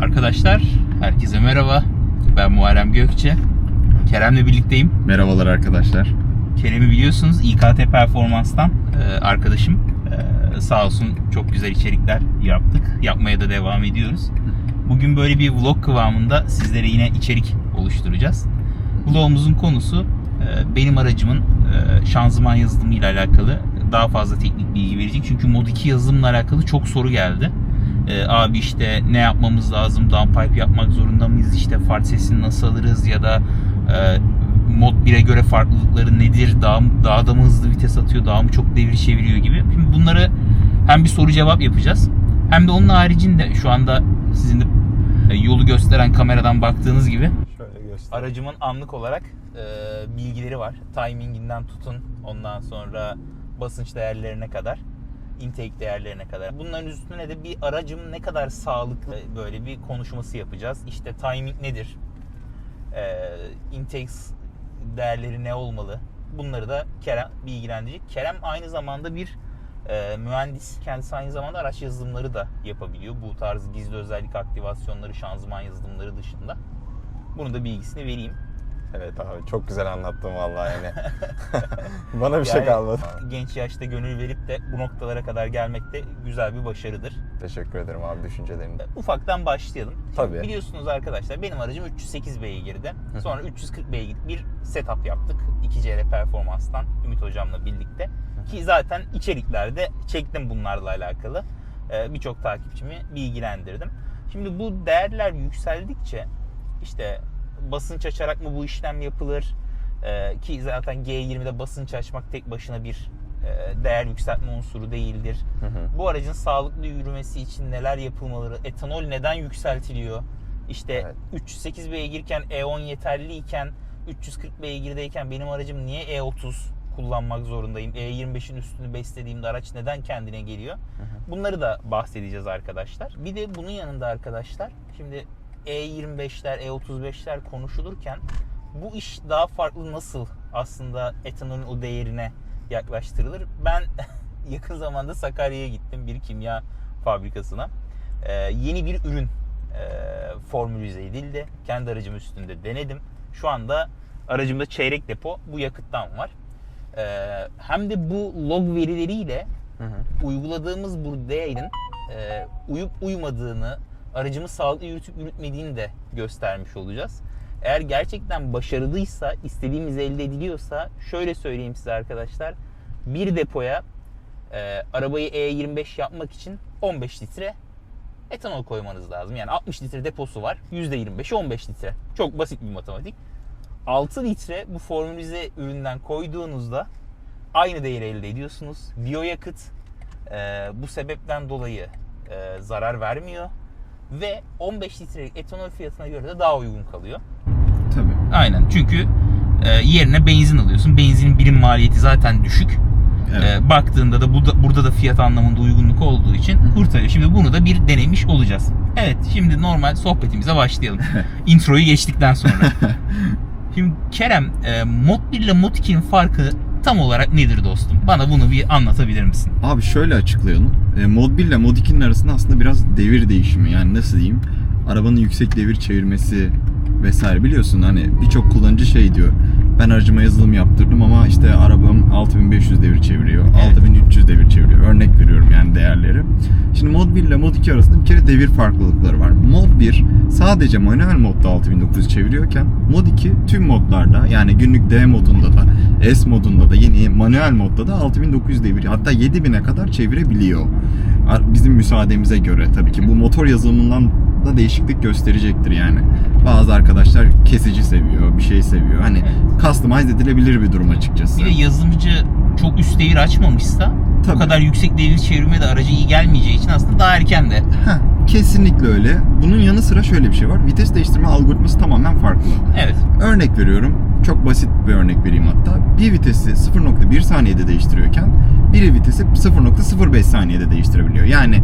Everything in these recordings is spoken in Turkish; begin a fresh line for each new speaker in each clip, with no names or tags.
Arkadaşlar, herkese merhaba. Ben Muharrem Gökçe. Kerem'le birlikteyim.
Merhabalar arkadaşlar.
Kerem'i biliyorsunuz İKT Performans'tan e, arkadaşım. E, sağ olsun çok güzel içerikler yaptık. Yapmaya da devam ediyoruz. Bugün böyle bir vlog kıvamında sizlere yine içerik oluşturacağız. Vlogumuzun konusu e, benim aracımın e, şanzıman yazılımı ile alakalı daha fazla teknik bilgi verecek. Çünkü Mod 2 yazılımla alakalı çok soru geldi. E, abi işte ne yapmamız lazım? Downpipe yapmak zorunda mıyız? İşte fart sesini nasıl alırız? Ya da e, Mod 1'e göre farklılıkları nedir? Daha, daha da mı hızlı vites atıyor? Daha mı çok devir çeviriyor gibi. Şimdi bunları hem bir soru cevap yapacağız. Hem de onun haricinde şu anda sizin de e, yolu gösteren kameradan baktığınız gibi
Şöyle göster.
aracımın anlık olarak e, bilgileri var. Timinginden tutun ondan sonra basınç değerlerine kadar intake değerlerine kadar. Bunların üstüne de bir aracım ne kadar sağlıklı böyle bir konuşması yapacağız. İşte timing nedir? E, intake değerleri ne olmalı? Bunları da Kerem bilgilendirecek. Kerem aynı zamanda bir e, mühendis. Kendisi aynı zamanda araç yazılımları da yapabiliyor. Bu tarz gizli özellik aktivasyonları, şanzıman yazılımları dışında. Bunun da bilgisini vereyim.
Evet abi çok güzel anlattın vallahi yani. Bana bir şey
Yani
kalmadı.
Genç yaşta gönül verip de bu noktalara kadar gelmek de güzel bir başarıdır.
Teşekkür ederim abi düşüncelerimde.
Ufaktan başlayalım. Şimdi
Tabii.
Biliyorsunuz arkadaşlar benim aracım 308 beygirdi. Sonra 340 beygir bir setup yaptık. 2CR Performans'tan Ümit hocamla birlikte. Ki zaten içeriklerde çektim bunlarla alakalı. Ee, Birçok takipçimi bilgilendirdim. Şimdi bu değerler yükseldikçe işte basınç açarak mı bu işlem yapılır? Ee, ki zaten G20'de basınç açmak tek başına bir e, değer yükseltme unsuru değildir.
Hı hı.
Bu aracın sağlıklı yürümesi için neler yapılmaları, etanol neden yükseltiliyor? İşte
Evet.
308 beygirken E10 yeterliyken 340 beygirdeyken benim aracım niye E30 kullanmak zorundayım? E25'in üstünü beslediğimde araç neden kendine geliyor? Bunları da bahsedeceğiz arkadaşlar. Bir de bunun yanında arkadaşlar şimdi E25'ler, E35'ler konuşulurken bu iş daha farklı nasıl aslında etanolün o değerine yaklaştırılır? Ben yakın zamanda Sakarya'ya gittim bir kimya fabrikasına. Ee, yeni bir ürün e, formülize edildi. Kendi aracım üstünde denedim. Şu anda aracımda çeyrek depo bu yakıttan var. Ee, hem de bu log verileriyle
Hı hı.
uyguladığımız bu değerin e, uyup uymadığını, aracımı sağlıklı yürütüp yürütmediğini de göstermiş olacağız. Eğer gerçekten başarılıysa, istediğimiz elde ediliyorsa şöyle söyleyeyim size arkadaşlar. Bir depoya e, arabayı E25 yapmak için 15 litre etanol koymanız lazım. Yani 60 litre deposu var. %25'i 15 litre. Çok basit bir matematik. 6 litre bu formülize üründen koyduğunuzda aynı değeri elde ediyorsunuz. Biyoyakıt e, bu sebepten dolayı e, zarar vermiyor ve 15 litrelik etanol fiyatına göre de daha uygun kalıyor.
Tabii.
Aynen çünkü e, yerine benzin alıyorsun. Benzinin birim maliyeti zaten düşük.
Evet.
E, baktığında da burada, burada da fiyat anlamında uygunluk olduğu için kurtarıyor. Şimdi bunu da bir denemiş olacağız. Evet şimdi normal sohbetimize başlayalım. Introyu geçtikten sonra. Şimdi Kerem e, Mod 1 ile Mod 2'nin farkı tam olarak nedir dostum? Bana bunu bir anlatabilir misin?
Abi şöyle açıklayalım. E, Mod 1 ile Mod 2'nin arasında aslında biraz devir değişimi. Yani nasıl diyeyim? Arabanın yüksek devir çevirmesi vesaire biliyorsun hani birçok kullanıcı şey diyor. Ben aracıma yazılım yaptırdım ama işte arabam 6500 devir çeviriyor.
Evet.
6300 devir çeviriyor. Örnek veriyorum yani değerleri. Şimdi Mod 1 ile Mod 2 arasında bir kere devir farklılıkları var. Mod 1 sadece manuel modda 6900 çeviriyorken Mod 2 tüm modlarda yani günlük D modunda da S modunda da yeni manuel modda da 6900 devir hatta 7000'e kadar çevirebiliyor. Bizim müsaademize göre tabii ki bu motor yazılımından da değişiklik gösterecektir yani. Bazı arkadaşlar kesici seviyor, bir şey seviyor. Hani customize edilebilir bir durum açıkçası.
Bir de yazılımcı çok üst devir açmamışsa
Tabii.
kadar yüksek devir çevirme de aracı iyi gelmeyeceği için aslında daha erken de.
Heh, kesinlikle öyle. Bunun yanı sıra şöyle bir şey var. Vites değiştirme algoritması tamamen farklı.
Evet.
Örnek veriyorum. Çok basit bir örnek vereyim hatta. Bir vitesi 0.1 saniyede değiştiriyorken bir vitesi 0.05 saniyede değiştirebiliyor. Yani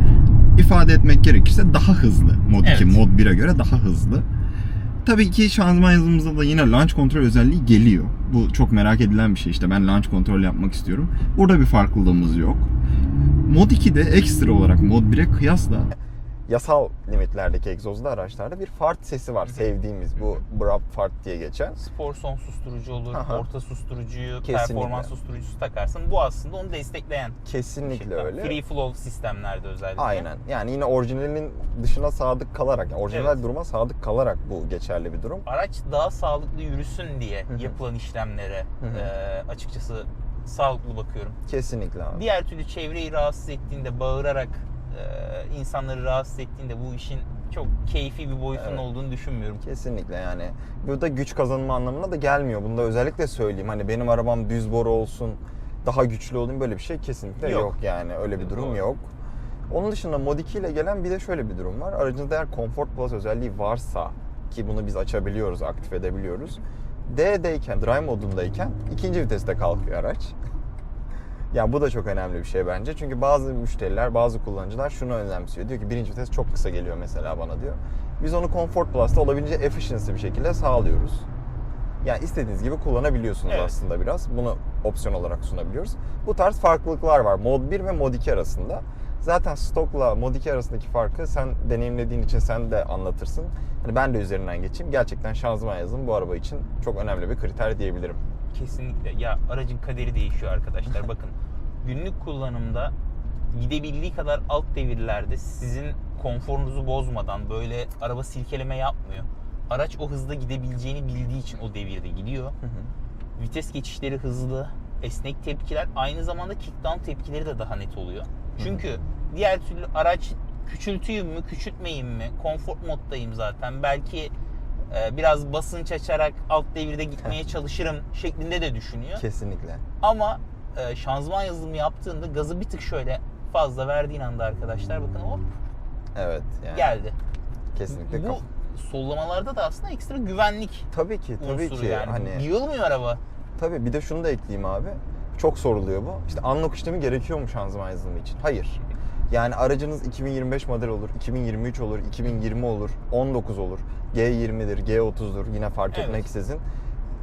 ifade etmek gerekirse daha hızlı. Mod 2
Evet.
Mod 1'e göre daha hızlı. Tabii ki şanzıman yazılımımızda da yine launch kontrol özelliği geliyor. Bu çok merak edilen bir şey işte ben launch kontrol yapmak istiyorum. Burada bir farklılığımız yok. Mod 2'de ekstra olarak Mod 1'e kıyasla yasal limitlerdeki egzozlu araçlarda bir fart sesi var sevdiğimiz bu brab fart diye geçen.
Spor son susturucu olur,
Aha.
orta susturucuyu,
Kesinlikle.
performans susturucusu takarsın. Bu aslında onu destekleyen
Kesinlikle
şekilde.
öyle.
Free flow sistemlerde özellikle.
Aynen. Yani yine orijinalin dışına sadık kalarak, yani orijinal
Evet.
duruma sadık kalarak bu geçerli bir durum.
Araç daha sağlıklı yürüsün diye yapılan işlemlere e, açıkçası sağlıklı bakıyorum.
Kesinlikle abi.
Diğer türlü çevreyi rahatsız ettiğinde, bağırarak e, insanları rahatsız ettiğinde bu işin çok keyfi bir boyutunun
Evet.
olduğunu düşünmüyorum.
Kesinlikle yani. Bu da güç kazanma anlamına da gelmiyor. Bunu da özellikle söyleyeyim. Hani benim arabam düz boru olsun, daha güçlü olayım böyle bir şey kesinlikle yok,
Yok.
yani. Öyle bir durum
Doğru.
yok. Onun dışında Mod 2 ile gelen bir de şöyle bir durum var. Aracınızda eğer Comfort Plus özelliği varsa ki bunu biz açabiliyoruz, aktif edebiliyoruz. D'deyken, drive modundayken ikinci viteste kalkıyor araç. Yani bu da çok önemli bir şey bence. Çünkü bazı müşteriler, bazı kullanıcılar şunu önemsiyor. Diyor ki birinci vites çok kısa geliyor mesela bana diyor. Biz onu Comfort Plus'ta olabildiğince efficiency bir şekilde sağlıyoruz. Yani istediğiniz gibi kullanabiliyorsunuz
Evet.
aslında biraz. Bunu opsiyon olarak sunabiliyoruz. Bu tarz farklılıklar var Mod 1 ve Mod 2 arasında. Zaten stokla Mod 2 arasındaki farkı sen deneyimlediğin için sen de anlatırsın. Hani ben de üzerinden geçeyim. Gerçekten şanzıman yazılımı bu araba için çok önemli bir kriter diyebilirim.
Kesinlikle. Ya aracın kaderi değişiyor arkadaşlar. Bakın günlük kullanımda gidebildiği kadar alt devirlerde sizin konforunuzu bozmadan böyle araba silkeleme yapmıyor. Araç o hızda gidebileceğini bildiği için o devirde gidiyor. Vites geçişleri hızlı, esnek tepkiler, aynı zamanda kickdown tepkileri de daha net oluyor. Çünkü diğer türlü araç küçülteyim mi, küçültmeyeyim mi, konfor moddayım zaten. Belki biraz basınç açarak alt devirde gitmeye çalışırım şeklinde de düşünüyor.
Kesinlikle.
Ama e, şanzıman yazılımı yaptığında gazı bir tık şöyle fazla verdiğin anda arkadaşlar bakın hop
Evet. Yani
geldi.
Kesinlikle.
Bu sollamalarda da aslında ekstra güvenlik
Tabii ki, tabii ki.
yani.
Hani
Yığılmıyor araba.
Tabii bir de şunu da ekleyeyim abi. Çok soruluyor bu. İşte unlock işlemi gerekiyor mu şanzıman yazılımı için? Hayır. Yani aracınız 2025 model olur, 2023 olur, 2020 olur, 19 olur, G20'dir, G30'dur yine fark
Evet.
etmeksizin.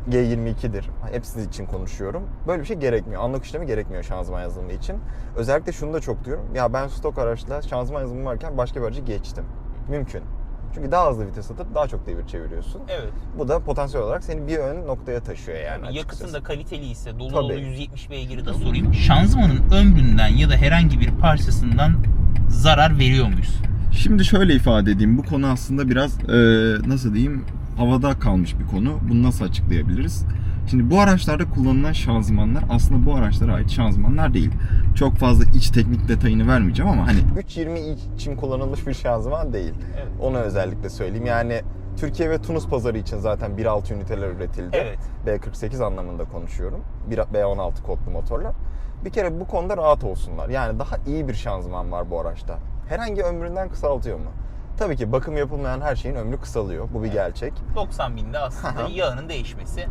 G22'dir. Hepsi için konuşuyorum. Böyle bir şey gerekmiyor. Unlock işlemi gerekmiyor şanzıman yazılımı için. Özellikle şunu da çok diyorum. Ya ben stok araçla şanzıman yazılımı varken başka bir aracı geçtim. Mümkün. Çünkü daha hızlı vites atıp daha çok devir çeviriyorsun.
Evet.
Bu da potansiyel olarak seni bir ön noktaya taşıyor yani.
Yakıtın
açıkçası.
da kaliteli ise dolu
Tabii.
dolu 170 beygiri de sorayım. Şanzımanın ömründen ya da herhangi bir parçasından zarar veriyor muyuz?
Şimdi şöyle ifade edeyim. Bu konu aslında biraz e, nasıl diyeyim havada kalmış bir konu. Bunu nasıl açıklayabiliriz? Şimdi bu araçlarda kullanılan şanzımanlar aslında bu araçlara ait şanzımanlar değil. Çok fazla iç teknik detayını vermeyeceğim ama hani 320i için kullanılmış bir şanzıman değil.
Evet.
Onu özellikle söyleyeyim. Yani Türkiye ve Tunus pazarı için zaten 1.6 üniteler üretildi.
Evet.
B48 anlamında konuşuyorum. Bir- B16 kodlu motorlar. Bir kere bu konuda rahat olsunlar. Yani daha iyi bir şanzıman var bu araçta. Herhangi ömründen kısaltıyor mu? Tabii ki bakım yapılmayan her şeyin ömrü kısalıyor. Bu bir gerçek.
90 binde aslında yağının değişmesi.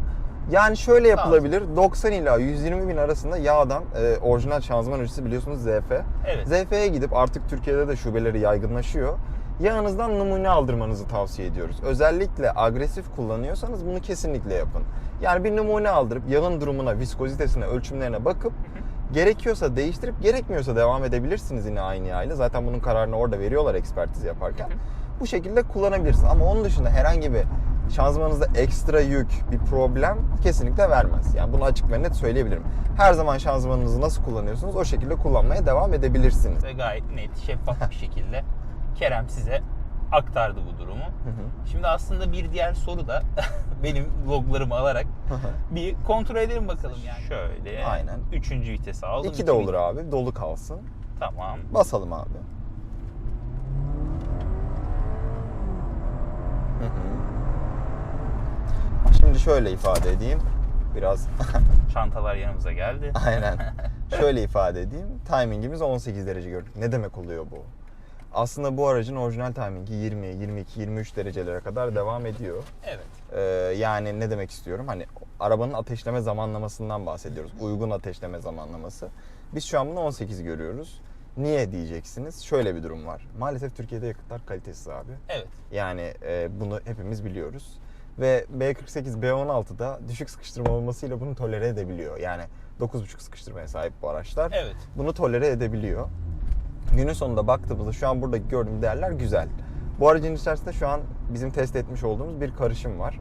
Yani şöyle yapılabilir. 90 ila 120 bin arasında yağdan e, orijinal şanzıman üreticisi biliyorsunuz ZF.
Evet.
ZF'ye gidip artık Türkiye'de de şubeleri yaygınlaşıyor. Yağınızdan numune aldırmanızı tavsiye ediyoruz. Özellikle agresif kullanıyorsanız bunu kesinlikle yapın. Yani bir numune aldırıp yağın durumuna, viskozitesine, ölçümlerine bakıp gerekiyorsa değiştirip gerekmiyorsa devam edebilirsiniz yine aynı yağıyla. Zaten bunun kararını orada veriyorlar ekspertiz yaparken. Bu şekilde kullanabilirsiniz. Ama onun dışında herhangi bir şanzımanınızda ekstra yük, bir problem kesinlikle vermez. Yani bunu açık ve net söyleyebilirim. Her zaman şanzımanınızı nasıl kullanıyorsunuz o şekilde kullanmaya devam edebilirsiniz.
Ve gayet net, şeffaf bir şekilde Kerem size aktardı bu durumu. Şimdi aslında bir diğer soru da benim vloglarımı alarak bir kontrol edelim bakalım yani. Şöyle.
Aynen.
Üçüncü vitesi aldım.
İki de olur abi. Dolu kalsın.
Tamam.
Basalım abi. Hı hı. Şimdi şöyle ifade edeyim. Biraz
Çantalar yanımıza geldi.
aynen. Şöyle ifade edeyim. Timingimiz 18 derece gördük. Ne demek oluyor bu? Aslında bu aracın orijinal timingi 20, 22, 23 derecelere kadar devam ediyor.
Evet.
Ee, yani ne demek istiyorum? Hani arabanın ateşleme zamanlamasından bahsediyoruz. Uygun ateşleme zamanlaması. Biz şu an bunu 18 görüyoruz. Niye diyeceksiniz? Şöyle bir durum var. Maalesef Türkiye'de yakıtlar kalitesiz abi.
Evet.
Yani e, bunu hepimiz biliyoruz. Ve B48, B16'da düşük sıkıştırma olmasıyla bunu tolere edebiliyor. Yani 9.5 sıkıştırmaya sahip bu araçlar.
Evet.
Bunu tolere edebiliyor. Günün sonunda baktığımızda şu an buradaki gördüğüm değerler güzel. Bu aracın içerisinde şu an bizim test etmiş olduğumuz bir karışım var.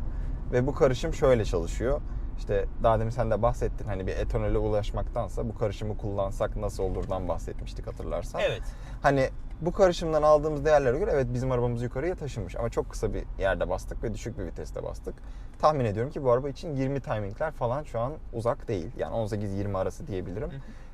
Ve bu karışım şöyle çalışıyor. İşte daha demin sen de bahsettin hani bir etanole ulaşmaktansa bu karışımı kullansak nasıl olurdan bahsetmiştik hatırlarsan.
Evet.
Hani bu karışımdan aldığımız değerlere göre evet bizim arabamız yukarıya taşınmış ama çok kısa bir yerde bastık ve düşük bir viteste bastık. Tahmin ediyorum ki bu araba için 20 timingler falan şu an uzak değil. Yani 18-20 arası diyebilirim.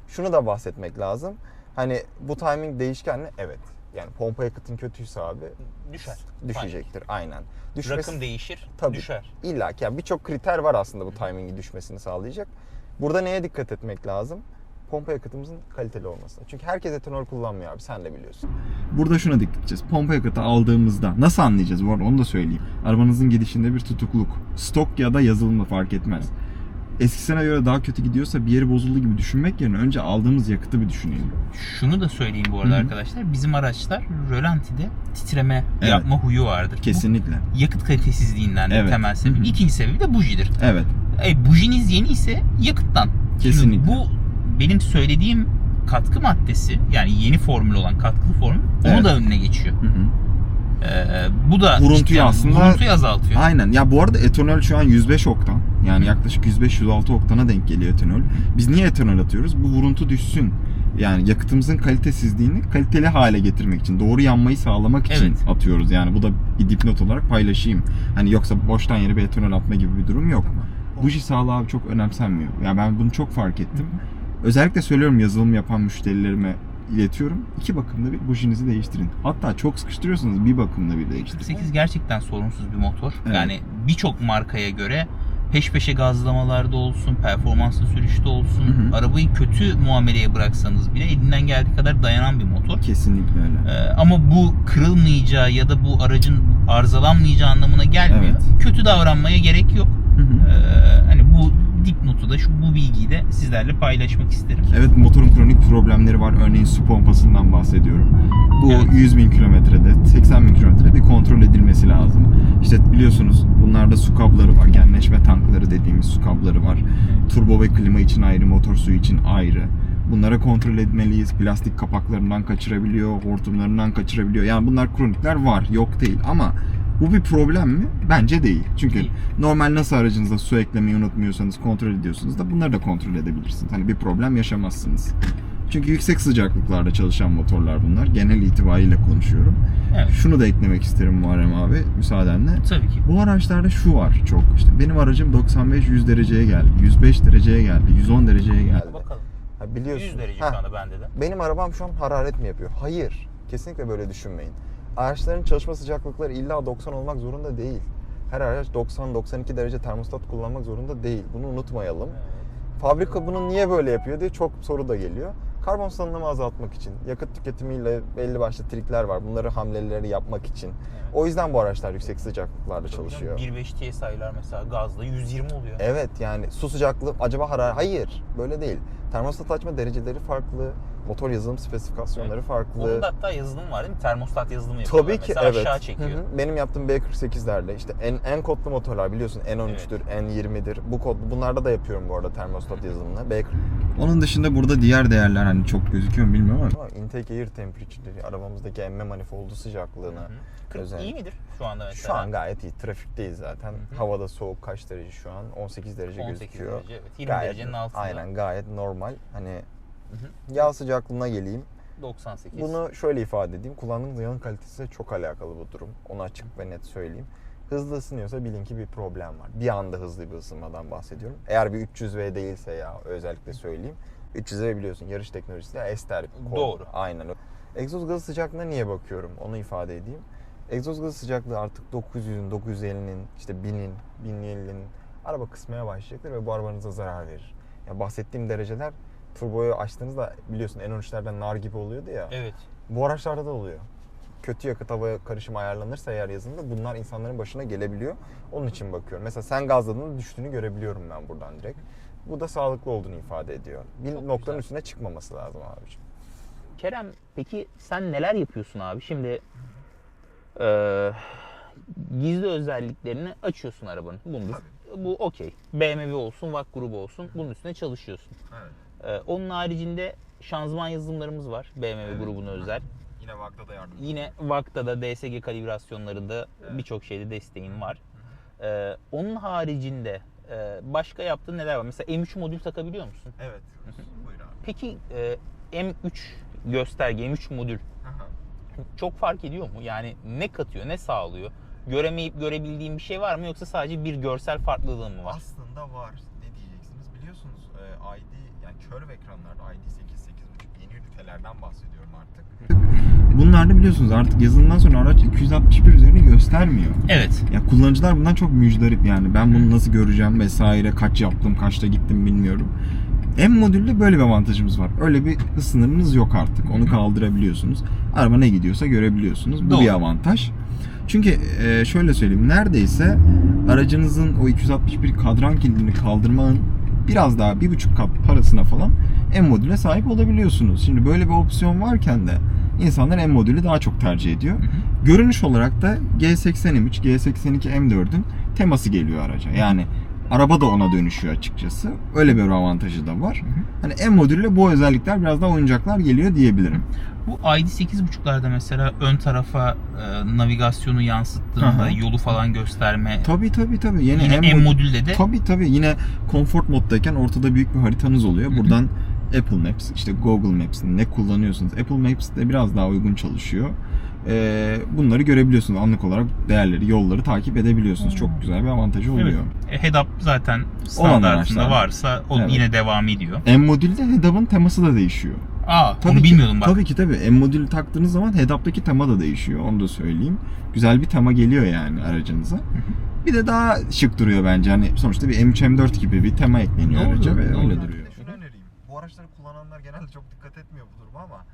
Şunu da bahsetmek lazım. Hani bu timing değişken mi? Evet. Yani pompa yakıtın kötüyse abi
Düşer.
düşecektir. Aynen. Düşmesi-
Rakım değişir,
Tabii.
düşer.
İlla ki yani birçok kriter var aslında bu timingi düşmesini sağlayacak. Burada neye dikkat etmek lazım? Pompa yakıtımızın kaliteli olması. Çünkü herkes etanol kullanmıyor abi sen de biliyorsun. Burada şuna dikkat edeceğiz. Pompa yakıtı aldığımızda nasıl anlayacağız bu arada onu da söyleyeyim. Arabanızın gidişinde bir tutukluk. Stok ya da yazılımla fark etmez. Eskisine göre daha kötü gidiyorsa bir yeri bozuldu gibi düşünmek yerine önce aldığımız yakıtı bir düşünelim.
Şunu da söyleyeyim bu arada
Hı hı.
arkadaşlar. Bizim araçlar rölantide titreme
Evet.
yapma huyu vardır.
Kesinlikle.
Bu yakıt kalitesizliğinden de
Evet.
temel sebebi.
Hı hı.
İkinci sebebi de bujidir.
Evet.
E, bujiniz yeni ise yakıttan. Şimdi
Kesinlikle.
bu benim söylediğim katkı maddesi yani yeni formül olan katkılı formül onu
Evet.
da önüne geçiyor.
Hı hı.
Ee, bu da
Vuruntuyu
anlamda
aslında-
vuruntuyu azaltıyor.
Aynen. Ya bu arada etanol şu an 105 oktan. Yani yaklaşık 105-106 oktana denk geliyor etanol. Biz niye etanol atıyoruz? Bu vuruntu düşsün. Yani yakıtımızın kalitesizliğini kaliteli hale getirmek için, doğru yanmayı sağlamak için
Evet.
atıyoruz. Yani bu da bir dipnot olarak paylaşayım. Hani yoksa boştan yere bir etanol atma gibi bir durum yok. Buji sağlığı abi çok önemsenmiyor. Yani ben bunu çok fark ettim. Özellikle söylüyorum yazılım yapan müşterilerime iletiyorum. İki bakımda bir bujinizi değiştirin. Hatta çok sıkıştırıyorsanız bir bakımda bir değiştirin.
48 gerçekten sorunsuz bir motor.
Evet.
Yani birçok markaya göre peş peşe gazlamalarda olsun, performanslı sürüşte olsun,
Hı hı.
arabayı kötü muameleye bıraksanız bile elinden geldiği kadar dayanan bir motor.
Kesinlikle öyle.
Ee, ama bu kırılmayacağı ya da bu aracın arızalanmayacağı anlamına gelmiyor.
Evet.
Kötü davranmaya gerek yok.
Hı hı.
Ee, hani dipnotu da şu bu bilgiyi de sizlerle paylaşmak isterim.
Evet motorun kronik problemleri var. Örneğin su pompasından bahsediyorum. Bu
Evet.
100 bin kilometrede, 80 bin kilometrede bir kontrol edilmesi lazım. İşte biliyorsunuz bunlarda su kabları var. Genleşme tankları dediğimiz su kabları var. Turbo ve klima için ayrı, motor suyu için ayrı. Bunlara kontrol etmeliyiz. Plastik kapaklarından kaçırabiliyor, hortumlarından kaçırabiliyor. Yani bunlar kronikler var, yok değil. Ama bu bir problem mi? Bence değil. Çünkü
Değil.
normal nasıl aracınızda su eklemeyi unutmuyorsanız kontrol ediyorsunuz da bunları da kontrol edebilirsiniz. Hani bir problem yaşamazsınız. Çünkü yüksek sıcaklıklarda çalışan motorlar bunlar. Genel itibariyle konuşuyorum.
Evet.
Şunu da eklemek isterim Muharrem abi müsaadenle.
Tabii ki.
Bu araçlarda şu var çok. İşte benim aracım 95-100 dereceye geldi. 105 dereceye geldi. 110 dereceye geldi.
Bakalım.
Ha, biliyorsun.
100 derece
Heh,
şu anda bende de.
benim arabam şu an hararet mi yapıyor? Hayır. Kesinlikle böyle düşünmeyin. Araçların çalışma sıcaklıkları illa 90 olmak zorunda değil. Her araç 90-92 derece termostat kullanmak zorunda değil. Bunu unutmayalım. Fabrika bunu niye böyle yapıyor diye çok soru da geliyor. Karbon salınımı azaltmak için, yakıt tüketimiyle belli başlı trikler var. Bunları hamleleri yapmak için. O yüzden bu araçlar yüksek sıcaklıklarda çalışıyor.
1.5 TSI'lar mesela gazla 120 oluyor.
Evet yani su sıcaklığı acaba hararet hayır böyle değil. Termostat açma dereceleri farklı. Motor yazılım spesifikasyonları farklı.
Onun da hatta yazılım var değil mi? Termostat yazılımı yapıyorlar.
Tabii ki
Mesela
evet.
aşağı çekiyor.
Hı hı. Benim yaptığım B48'lerle işte en en kodlu motorlar biliyorsun N13'tür, N20'dir. Bu kod bunlarda da yapıyorum bu arada termostat yazılımını. B Onun dışında burada diğer değerler hani çok gözüküyor mu bilmiyorum ama intake air temperature'leri arabamızdaki emme manifoldu sıcaklığına.
Hı. Kırk
Özel.
iyi midir şu anda mesela?
Şu an gayet iyi. Trafikteyiz zaten. Havada soğuk kaç derece şu an? 18 derece
18
gözüküyor.
derece evet. 20
Gayet,
derecenin altında.
Aynen gayet normal. Hani
hı.
yağ sıcaklığına geleyim.
98.
Bunu şöyle ifade edeyim. Kullandığınız yağın kalitesiyle çok alakalı bu durum. Onu açık ve net söyleyeyim. Hızlı ısınıyorsa bilin ki bir problem var. Bir anda hızlı bir ısınmadan bahsediyorum. Eğer bir 300V değilse ya özellikle söyleyeyim. 300V biliyorsun yarış teknolojisi ester.
Doğru.
Aynen. Egzoz gazı sıcaklığına niye bakıyorum? Onu ifade edeyim. Egzoz gazı sıcaklığı artık 900'ün, 950'nin, işte 1000'in, 1050'nin araba kısmaya başlayacaktır ve bu arabanıza zarar verir. Ya bahsettiğim dereceler turboyu açtığınızda biliyorsun N13'lerden nar gibi oluyordu ya.
Evet.
Bu araçlarda da oluyor. Kötü yakıt hava karışımı ayarlanırsa eğer yazılımda bunlar insanların başına gelebiliyor. Onun için bakıyorum. Mesela sen gazladığında düştüğünü görebiliyorum ben buradan direkt. Bu da sağlıklı olduğunu ifade ediyor. Bir
Çok
noktanın
güzel.
üstüne çıkmaması lazım abiciğim.
Kerem peki sen neler yapıyorsun abi? Şimdi eee, gizli özelliklerini açıyorsun arabanın. Bunu bu okey. BMW olsun, VAK grubu olsun bunun üstüne çalışıyorsun. Eee, onun haricinde şanzıman yazılımlarımız var. BMW
Evet.
grubuna özel.
Yine Vag'da da yardım.
Yine VAK'ta da DSG kalibrasyonlarında
Evet.
birçok şeyde desteğim var. Ee, onun haricinde e, başka yaptığın neler var? Mesela M3 modül takabiliyor musun?
Evet. Buyur abi.
Peki e, M3 gösterge, M3 modül çok fark ediyor mu? Yani ne katıyor, ne sağlıyor? Göremeyip görebildiğin bir şey var mı yoksa sadece bir görsel farklılığı mı var?
Aslında var. Ne diyeceksiniz? Biliyorsunuz e, ID yani kör ekranlarda ID 8 8.5 yeni ünitelerden bahsediyorum artık. Bunlarda biliyorsunuz artık yazılımdan sonra araç 261 üzerini göstermiyor.
Evet.
Ya kullanıcılar bundan çok müjdarip yani. Ben bunu nasıl göreceğim vesaire, kaç yaptım, kaçta gittim bilmiyorum. M modülde böyle bir avantajımız var. Öyle bir sınırınız yok artık. Onu kaldırabiliyorsunuz. Araba ne gidiyorsa görebiliyorsunuz. Bu
Doğru.
bir avantaj. Çünkü e, şöyle söyleyeyim. Neredeyse aracınızın o 261 kadran kilidini kaldırmanın biraz daha bir buçuk kat parasına falan M modüle sahip olabiliyorsunuz. Şimdi böyle bir opsiyon varken de insanlar M modülü daha çok tercih ediyor. Görünüş olarak da G80 M3, G82 M4'ün teması geliyor araca. Yani araba da ona dönüşüyor açıkçası. Öyle bir avantajı da var. Hani M modülle bu özellikler biraz daha oyuncaklar geliyor diyebilirim.
Bu ID 8.5'larda mesela ön tarafa e, navigasyonu yansıttığında
Aha.
yolu falan gösterme
Tabii tabii tabii. Yine,
yine
M
M
mod-
modülde de
Tabii tabii yine comfort moddayken ortada büyük bir haritanız oluyor. Buradan Apple Maps, işte Google Maps ne kullanıyorsunuz? Apple Maps de biraz daha uygun çalışıyor. Ee, bunları görebiliyorsunuz. Anlık olarak değerleri, yolları takip edebiliyorsunuz. Çok güzel bir avantajı oluyor.
Evet. Head-up zaten standartında varsa o
Evet.
yine devam ediyor.
M modülde head-up'ın teması da değişiyor.
Aa
Tabii
onu
ki,
bilmiyordum bak.
Tabii ki tabii. M modülü taktığınız zaman head-up'taki tema da değişiyor. Onu da söyleyeyim. Güzel bir tema geliyor yani aracınıza. Bir de daha şık duruyor bence. Hani sonuçta bir M3 M4 gibi bir tema ekleniyor
Doğru,
araca ve
doğru.
öyle duruyor.
Şunu önereyim. Bu araçları kullananlar genelde çok dikkat etmiyor bu duruma ama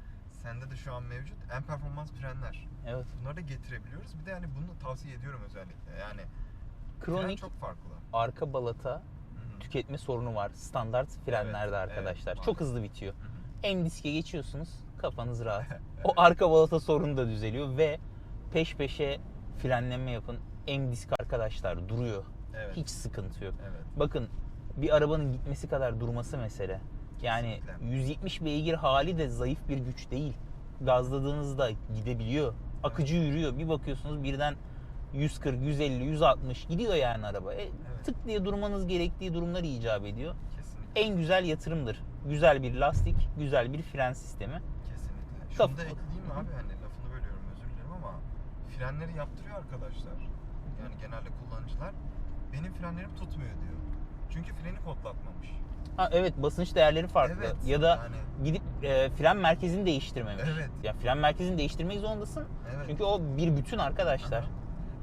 sende de şu an mevcut en performans frenler.
Evet.
Bunları da getirebiliyoruz. Bir de yani bunu tavsiye ediyorum özellikle. Yani
Kronik
çok farklı.
arka balata
Hı hı.
tüketme sorunu var. Standart frenlerde
Evet,
arkadaşlar.
evet,
Çok hızlı bitiyor.
Hı hı.
En diske geçiyorsunuz. Kafanız rahat. O arka balata sorunu da düzeliyor ve peş peşe frenleme yapın. M disk arkadaşlar duruyor.
Evet.
Hiç sıkıntı yok.
Evet.
Bakın bir arabanın gitmesi kadar durması mesele. Yani
Kesinlikle.
170 beygir hali de zayıf bir güç değil. Gazladığınızda gidebiliyor. Akıcı yürüyor. Bir bakıyorsunuz birden 140, 150, 160 gidiyor yani araba. E, Tık diye durmanız gerektiği durumlar icap ediyor.
Kesinlikle.
En güzel yatırımdır. Güzel bir lastik, güzel bir fren sistemi.
Kesinlikle.
Kaf-
Şunu da ekleyeyim mi abi? Hani lafını bölüyorum özür dilerim ama frenleri yaptırıyor arkadaşlar. Yani genelde kullanıcılar benim frenlerim tutmuyor diyor. Çünkü freni kodlatmamış.
Ha, evet basınç değerleri farklı.
Evet,
ya da
yani-
gidip e, fren merkezini değiştirmemiş.
Evet.
Ya fren merkezini değiştirmek zorundasın.
Evet.
Çünkü o bir bütün arkadaşlar.
Aha.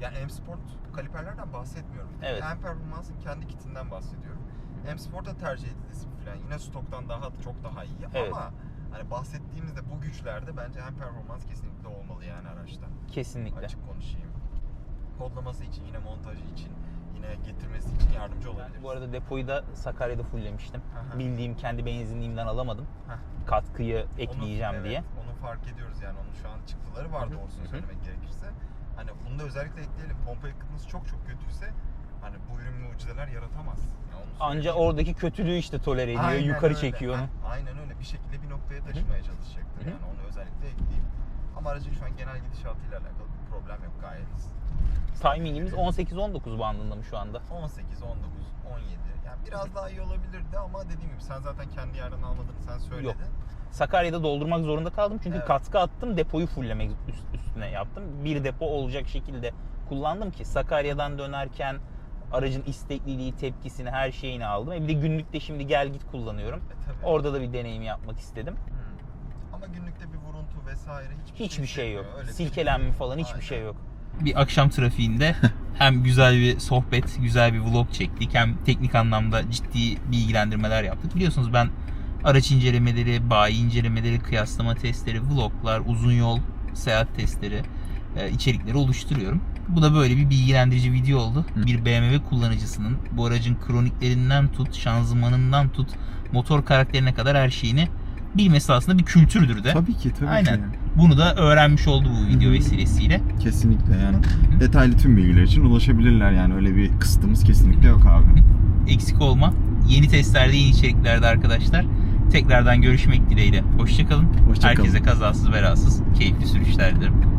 Yani M Sport kaliperlerden bahsetmiyorum.
Evet.
M Performance'ın kendi kitinden bahsediyorum. M Sport'ta tercih edilisi bir fren. Yine stoktan daha çok daha iyi
Evet.
ama hani bahsettiğimizde bu güçlerde bence M Performance kesinlikle olmalı yani araçta.
Kesinlikle.
Açık konuşayım. Kodlaması için, yine montajı için, yine getirmesi için yardımcı olabilir.
Bu arada depoyu da Sakarya'da fulllemiştim.
Aha.
Bildiğim kendi benzinliğimden alamadım.
Heh.
Katkıyı
Onu-
ekleyeceğim
evet,
diye.
Onu fark ediyoruz yani onun şu an çıktıları var
Hı hı.
doğrusunu söylemek gerekirse. Hani bunu da özellikle ekleyelim. Pompa yakıtınız çok çok kötüyse hani bu ürün mucizeler yaratamaz. Yani onu
Anca oradaki kötülüğü işte tolere ediyor,
Aynen
yukarı
öyle.
çekiyor onu.
Aynen öyle. Bir şekilde bir noktaya taşımaya çalışacaktır. Yani onu özellikle ekleyeyim. Ama aracın şu an genel gidişatıyla alakalı bir problem yok gayet.
Timingimiz 18-19 bandında mı şu anda?
18, 19, 17. Yani biraz daha iyi olabilirdi ama dediğim gibi sen zaten kendi yerden almadığını sen söyledin.
Yok. Sakarya'da doldurmak zorunda kaldım çünkü
Evet.
katkı attım depoyu fulllemek üst- üstüne yaptım. Bir depo olacak şekilde kullandım ki Sakarya'dan dönerken aracın istekliliği, tepkisini, her şeyini aldım. E bir de günlükte şimdi gel git kullanıyorum.
E, tabii.
Orada da bir deneyim yapmak istedim.
Hı. Ama günlükte bir vuruntu vesaire hiçbir,
Hiçbir şey yok.
hissetmiyor. Öyle
Silkelenme
bir-
falan hiçbir
Aynen.
şey yok. Bir akşam trafiğinde hem güzel bir sohbet, güzel bir vlog çektik hem teknik anlamda ciddi bilgilendirmeler yaptık. Biliyorsunuz ben araç incelemeleri, bayi incelemeleri, kıyaslama testleri, vloglar, uzun yol seyahat testleri e, içerikleri oluşturuyorum. Bu da böyle bir bilgilendirici video oldu. Bir BMW kullanıcısının bu aracın kroniklerinden tut, şanzımanından tut, motor karakterine kadar her şeyini bilmesi aslında bir kültürdür de.
Tabii ki tabii
Aynen.
ki.
Bunu da öğrenmiş oldu bu video vesilesiyle.
Kesinlikle yani. Detaylı tüm bilgiler için ulaşabilirler yani öyle bir kısıtımız kesinlikle yok abi.
Eksik olma. Yeni testlerde, yeni içeriklerde arkadaşlar. Tekrardan görüşmek dileğiyle. Hoşçakalın.
Hoşça kalın.
Herkese kazasız belasız keyifli sürüşler dilerim.